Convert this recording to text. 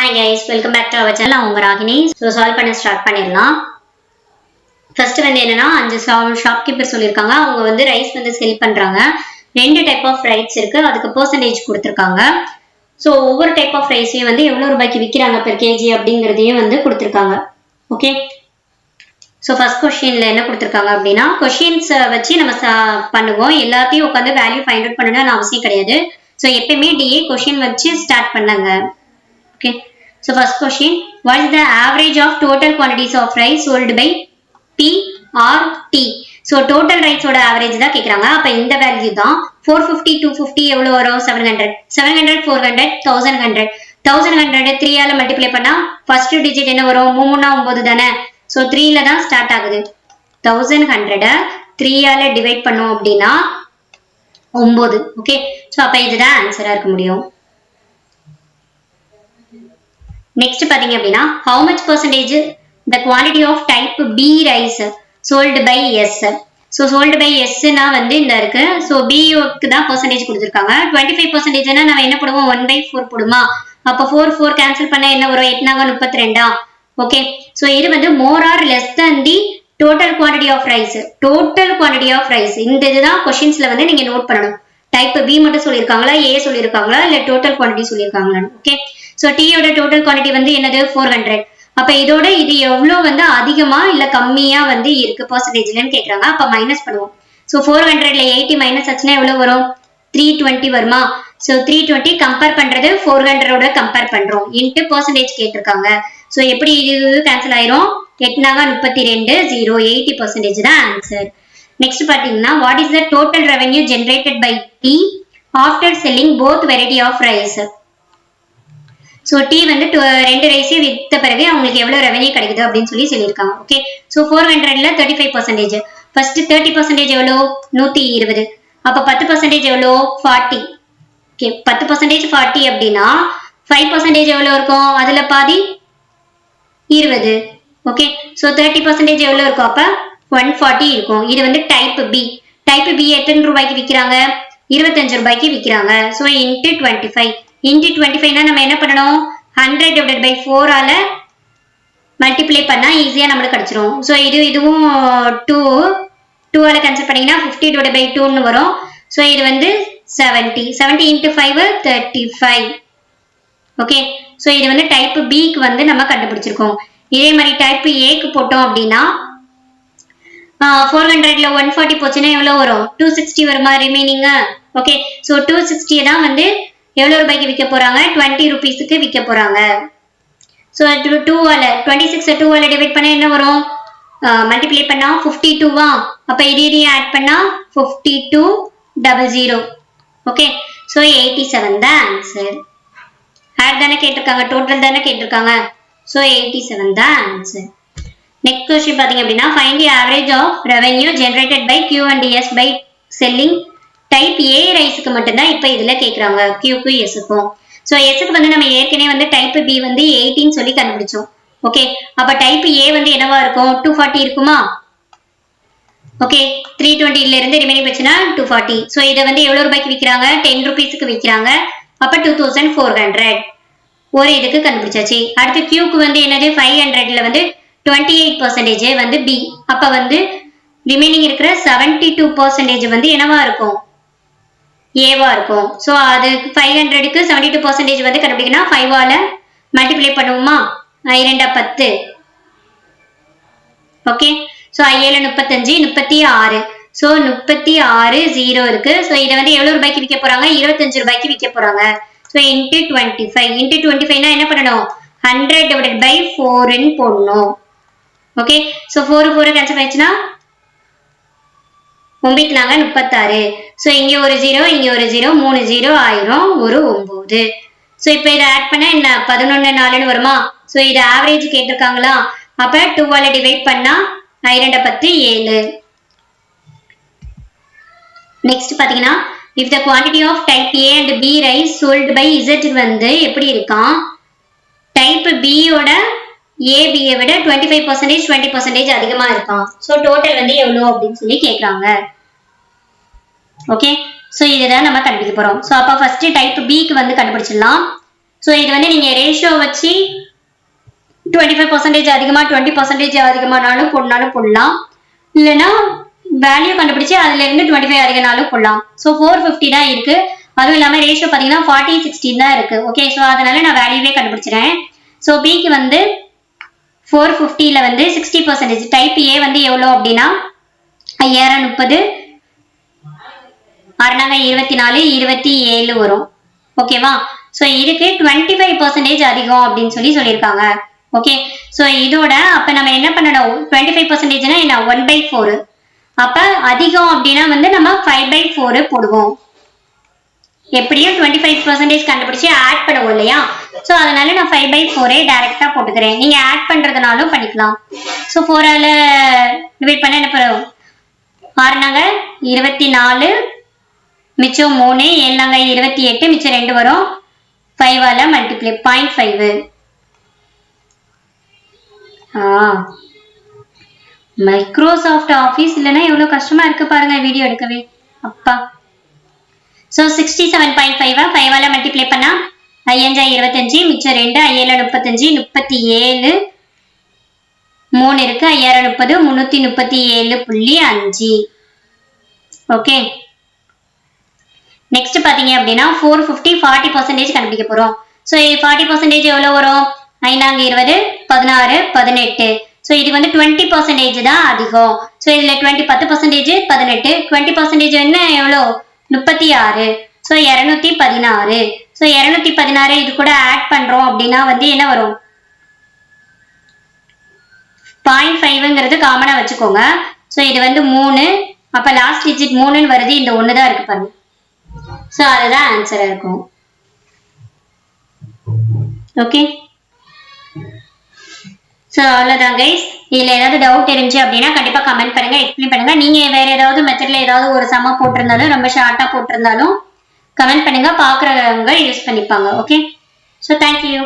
Hi guys welcome back to our channel நான் Ragini. So solve பண்ண start பண்ணிடலாம். First வந்து என்னன்னா அஞ்சு ஷாப்கீப்பர் சொல்லியிருக்காங்க. அவங்க வந்து ரைஸ் வந்து செல் பண்ணுறாங்க ரெண்டு டைப் ஆஃப் ரைட்ஸ் இருக்கு. அதுக்கு பர்சன்டேஜ் கொடுத்துருக்காங்க. ஸோ ஒவ்வொரு டைப் ஆஃப் ரைஸையும் வந்து எவ்வளோ ரூபாய்க்கு விற்கிறாங்க பெர் கேஜி அப்படிங்கிறதையும் வந்து கொடுத்துருக்காங்க. ஓகே ஸோ ஃபர்ஸ்ட் கொஷின்ல என்ன கொடுத்துருக்காங்க அப்படின்னா கொஷின்ஸை வச்சு நம்ம பண்ணுவோம். எல்லாத்தையும் உட்காந்து வேல்யூ ஃபைண்ட் அவுட் பண்ணணும்னு அவசியம் கிடையாது. ஸோ எப்பயுமே டிஏ கொஷின் வச்சு ஸ்டார்ட் பண்ணாங்க. Okay so first question what is the average of total quantities of rice sold by B R D so total ரைட்ஸோட average தான் கேட்குறாங்க அப்போ இந்த வேல்யூ தான் ஃபோர் ஃபிஃப்டி டூ ஃபிஃப்டி எவ்வளோ வரும்? Seven hundred seven hundred four hundred thousand hundred thousand hundred த்ரீயால் multiply பண்ணால் first digit என்ன வரும்? மூணா ஒம்பது தானே? ஸோ த்ரீல தான் ஸ்டார்ட் ஆகுது. தௌசண்ட் ஹண்ட்ரடை த்ரீயால் டிவைட் பண்ணோம் அப்படின்னா ஒம்பது ஓகே ஸோ அப்போ இதுதான் ஆன்சராக இருக்க முடியும். நெக்ஸ்ட் பாத்தீங்க அப்படின்னா how much percentage the quantity of type B rice sold by S so sold by எஸ்னா வந்து இந்த இருக்கு. ஸோ பிஓக்கு தான் பர்சன்டேஜ் கொடுத்துருக்காங்க. டுவெண்ட்டி ஃபைவ் பர்சன்டேஜ்னா நம்ம என்ன போடுவோம்? ஒன் பை ஃபோர் போடுமா? அப்போ ஃபோர் ஃபோர் கேன்சல் பண்ண என்ன வரும்? எட்னாங்க முப்பத்தி ரெண்டா ஓகே ஸோ இது வந்து more or less than the total quantity of rice total quantity of rice இந்த இதுதான் கொஷின்ஸ்ல வந்து நீங்க நோட் பண்ணணும். டைப் பி மட்டும் சொல்லியிருக்காங்களா? ஏ சொல்லியிருக்காங்களா? இல்ல டோட்டல் குவான்டிட்டி சொல்லியிருக்காங்களா ஓகே ஸோ டீயோட டோட்டல் குவான்டிட்டி வந்து என்னது? ஃபோர் ஹண்ட்ரட் அப்ப இதோட இது எவ்வளோ வந்து அதிகமா இல்ல கம்மியா வந்து இருக்கு பர்சன்டேஜ்லன்னு கேக்குறாங்க. அப்ப மைனஸ் பண்ணுவோம். ஸோ ஃபோர் ஹண்ட்ரட்ல எயிட்டி மைனஸ் ஆச்சுன்னா எவ்வளவு வரும்? த்ரீ டுவெண்ட்டி வருமா? ஸோ த்ரீ டுவெண்ட்டி கம்பேர் பண்றது ஃபோர் ஹண்ட்ரடோட கம்பேர் பண்றோம். இன்ட்டு பர்சன்டேஜ் கேட்டிருக்காங்க. ஸோ எப்படி இது கேன்சல் ஆயிரும்? எட்னாக முப்பத்தி ரெண்டு ஜீரோ எயிட்டி பர்சன்டேஜ் தான் ஆன்சர் நெக்ஸ்ட் பாத்தீங்கன்னா what is the total revenue generated by T after selling both variety of rice so T வந்து ரெண்டு ரைஸையும் வித்த பிறகு அவங்களுக்கு எவ்வளோ ரெவன்யூ கிடைக்குது அப்படின்னு சொல்லி சொல்லியிருக்காங்க ஓகே ஸோ ஃபோர் ஹண்ட்ரட்ல thirty five percentage first thirty percentage எவ்வளோ? நூற்றி இருபது. அப்போ பத்து பர்சன்டேஜ் எவ்வளோ? ஃபார்ட்டி ஓகே பத்து பர்சன்டேஜ் ஃபார்ட்டி அப்படின்னா ஃபைவ் பர்சன்டேஜ் எவ்வளோ இருக்கும்? அதில் பாதி இருபது ஓகே ஸோ தேர்ட்டி பர்சன்டேஜ் எவ்வளோ இருக்கும்? அப்போ ஒன் ஃபார்ட்டி இருக்கும். இது வந்து டைப் பி டைப் பி எத்தனை ரூபாய்க்கு விற்கிறாங்க இருபத்தஞ்சு ரூபாய்க்கு விற்கிறாங்க so into twenty five into twenty ஃபைவ்னா நம்ம என்ன பண்ணணும்? ஹண்ட்ரட் டிவைட் பை ஃபோரால் மல்டிப்ளை பண்ணால் ஈஸியாக நம்மளுக்கு கிடச்சிரும். ஸோ இது இதுவும் டூ டூவால் கேன்சல் பண்ணிங்கன்னா ஃபிஃப்டி டிவைட் பை டூன்னு வரும். ஸோ இது வந்து seventy seventy into five thirty five okay so இது வந்து டைப் பிக்கு வந்து நம்ம கண்டுபிடிச்சிருக்கோம். இதே மாதிரி டைப் ஏக்கு போட்டோம் அப்படின்னா ஃபோர் ஹண்ட்ரட்ல ஒன் ஃபார்ட்டி போச்சுன்னா எவ்வளோ வரும்? டூ சிக்ஸ்டி வருமா ரிமைனிங்கு ஓகே ஸோ டூ சிக்ஸ்டியை தான் வந்து எவ்வளோ ரூபாய்க்கு விற்க போறாங்க? டுவெண்ட்டி ருபீஸுக்கு விற்க போறாங்க. ஸோ டூ டுவெண்ட்டி சிக்ஸை டூவால் டிவைட் பண்ணால் என்ன வரும்? மல்டிப்ளை பண்ணால் ஃபிஃப்டி டூவா அப்போ இது இதையும் ஆட் பண்ணால் fifty two double zero okay so eighty seven தான் ஆன்சர் ஆட் தானே கேட்டிருக்காங்க? டோட்டல் தானே கேட்டிருக்காங்க? ஸோ எயிட்டி செவன் தான் ஆன்சர் நெக்ஸ்ட் கொஸ்டின் பார்த்தீங்க அப்படின்னா find the average of revenue generated by Q and S by selling type A ரைஸுக்கு மட்டும்தான் இப்போ இதில் கேட்குறாங்க கியூக்கு எஸ்ஸுக்கும் ஸோ எஸுக்கு வந்து நம்ம ஏற்கனவே வந்து டைப் பி வந்து எயிட்டின்னு சொல்லி கண்டுபிடிச்சோம். ஓகே அப்போ டைப் ஏ வந்து என்னவா இருக்கும்? டூ ஃபார்ட்டி இருக்குமா? ஓகே த்ரீ டுவெண்ட்டில இருந்து ரிமைனிங் போச்சுன்னா டூ ஃபார்ட்டி ஸோ இதை வந்து எவ்வளோ ரூபாய்க்கு விற்கிறாங்க டென் ருபீஸுக்கு விற்கிறாங்க அப்போ டூ தௌசண்ட் ஃபோர் ஹண்ட்ரட் ஒரு இதுக்கு கண்டுபிடிச்சாச்சு. அடுத்து கியூக்கு வந்து என்னது? ஃபைவ் ஹண்ட்ரட்ல வந்து டுவெண்ட்டி எயிட் பர்சன்டேஜ் வந்து பி அப்போ வந்து ரிமைனிங் இருக்கிற செவன்டி டூ பர்சன்டேஜ் வந்து என்னவா இருக்கும்? ஏவா இருக்கும். ஸோ அது ஃபைவ் ஹண்ட்ரடுக்கு செவன்டி டூ பர்சன்டேஜ் வந்து கண்டுபிடிக்கணும் ஃபைவால மல்டிப்ளை பண்ணுவோமா? இரண்டா பத்து. ஓகே ஸோ ஏழு முப்பத்தஞ்சு முப்பத்தி ஆறு. ஸோ முப்பத்தி ஆறு ஜீரோ இருக்கு. ஸோ இதை வந்து எவ்வளோ ரூபாய்க்கு விற்க போறாங்க? இருபத்தஞ்சு ரூபாய்க்கு விற்க போறாங்க. So into twenty five into twenty ஃபைவ்னா என்ன பண்ணணும்? ஹண்ட்ரட் டிவைடட் பை ஃபோர்னு போடணும். Okay so four four cancel ஆயிடுச்சுன்னா ஒம்பிக்கலாங்க முப்பத்தாறு. ஸோ இங்கே ஒரு ஜீரோ இங்கே ஒரு ஜீரோ மூணு ஜீரோ ஆயிரும் ஒரு ஒம்பது. ஸோ இப்போ இதை ஆட் பண்ண என்ன பதினொன்று நாலுன்னு வருமா? ஸோ இது ஆவரேஜ் கேட்டிருக்காங்களா? அப்போ டூவால் டிவைட் பண்ணா இரண்ட பத்து ஏழு. நெக்ஸ்ட் பார்த்தீங்கன்னா if the quantity of type A and B rice sold by Z வந்து எப்படி இருக்கான்? டைப் பியோட ஏபியை விட twenty five percentage twenty percentage அதிகமாக இருக்கான் ஸோ டோட்டல் வந்து எவ்வளோ அப்படின்னு சொல்லி கேட்குறாங்க ஓகே ஸோ இதுதான் நம்ம கண்டுபிடிக்க போகிறோம் ஸோ அப்போ ஃபர்ஸ்ட் டைப் பிக்கு வந்து கண்டுபிடிச்சிடலாம். ஸோ இது வந்து நீங்கள் ரேஷியோ வச்சு டுவெண்ட்டி ஃபைவ் பர்சன்டேஜ் அதிகமாக டுவெண்ட்டி பர்சன்டேஜ் அதிகமானாலும் போடனாலும் போடலாம். இல்லைன்னா வேல்யூ கண்டுபிடிச்சு அதுல இருந்து டுவெண்ட்டி ஃபைவ் அதிகனாலும் போடலாம். ஸோ ஃபோர் ஃபிஃப்டி தான் இருக்கு. அதுவும் இல்லாமல் ரேஷியோ பார்த்தீங்கன்னா ஃபார்ட்டி சிக்ஸ்டீன் தான் இருக்கு. ஓகே ஸோ அதனால நான் வேல்யூவே கண்டுபிடிச்சிறேன். ஸோ பிக்கு வந்து ஃபோர் ஃபிஃப்டியில் வந்து சிக்ஸ்டி பர்சன்டேஜ் டைப் ஏ வந்து எவ்வளோ அப்படின்னா ஐயாயிரம் முப்பது. அறுநூறு இருபத்தி நாலு இருபத்தி ஏழு வரும். ஓகேவா ஸோ இதுக்கு டுவெண்ட்டி ஃபைவ் பர்சன்டேஜ் அதிகம் அப்படின்னு சொல்லி சொல்லியிருக்காங்க. ஓகே ஸோ இதோட அப்போ நம்ம என்ன பண்ணணும்? டுவெண்ட்டி ஃபைவ் பர்சன்டேஜ்னா என்ன? ஒன் பை ஃபோரு அப்போ அதிகம் அப்படின்னா வந்து நம்ம ஃபைவ் பை ஃபோரு போடுவோம். எப்படியும் டுவெண்ட்டி ஃபைவ் பர்சன்டேஜ் கண்டுபிடிச்சி ஆட் பண்ணுவோம் இல்லையா? ஸோ அதனால நான் ஃபைவ் பை ஃபோரே டேரெக்டாக போட்டுக்கிறேன். நீங்க ஆட் பண்றதுனாலும் பண்ணிக்கலாம். ஸோ ஃபோரால் டிவைட் பண்ண என்ன ஆறுனாங்க இருபத்தி நாலு மிச்சம் மூணு ஏழாங்க இருபத்தி எட்டு மிச்சம் ரெண்டு வரும். ஃபைவால் மல்டிப்ளை பாயிண்ட் ஃபைவ் ஆ. மைக்ரோசாஃப்ட் ஆஃபீஸ் இல்லைன்னா எவ்வளோ கஷ்டமா இருக்கு பாருங்க வீடியோ எடுக்கவே. அப்பா. ஸோ சிக்ஸ்டி செவன் பாயிண்ட் ஃபைவா ஃபைவால் மல்டிப்ளை பண்ணா ஐயஞ்சா இருபத்தஞ்சு மிச்சம் ரெண்டு ஐஏழு முப்பத்தஞ்சு முப்பத்தி ஏழு. மூணு இருக்கு ஐயாயிரம் முப்பது முந்நூற்றி முப்பத்தி ஏழு புள்ளி அஞ்சு. ஓகே. நெக்ஸ்ட் பாத்தீங்க அப்படின்னா ஃபோர் ஃபிஃப்டி ஃபார்ட்டி பர்சன்டேஜ் கண்டுபிடிக்க போகிறோம் ஸோ ஃபார்ட்டி பர்சன்டேஜ் எவ்வளோ வரும்? ஐநாங்க இருபது பதினாறு பதினெட்டு. ஸோ இது வந்து டுவெண்ட்டி பர்சன்டேஜ் தான் அதிகம். ஸோ இதில் டுவெண்ட்டி பத்து பர்சன்டேஜ் பதினெட்டு. டுவெண்ட்டி பர்சன்டேஜ் என்ன எவ்வளோ முப்பத்தி ஆறு. ஸோ இரநூத்தி பதினாறு. ஸோ இரநூத்தி பதினாறு இது கூட ஆட் பண்ணுறோம் அப்படின்னா வந்து என்ன வரும்? பாயிண்ட் ஃபைவ்ங்கிறது காமனாக வச்சுக்கோங்க. ஸோ இது வந்து மூணு. அப்போ லாஸ்ட் டிஜிட் மூணுன்னு வருது. இந்த ஒன்று தான் இருக்கு பாருங்க. ஸோ அதுதான் ஆன்சராக இருக்கும். ஓகே ஸோ அவ்வளோதான் கைஸ் இதில் ஏதாவது டவுட் இருந்துச்சு அப்படின்னா கண்டிப்பாக கமெண்ட் பண்ணுங்கள் எக்ஸ்பிளைன் பண்ணுங்கள் நீங்கள் வேறு ஏதாவது மெத்தடில் ஏதாவது ஒரு சம போட்டிருந்தாலும் ரொம்ப ஷார்ட்டாக போட்டிருந்தாலும் கமெண்ட் பண்ணுங்க பார்க்குறவங்க யூஸ் பண்ணிப்பாங்க ஓகே ஸோ தேங்க்யூ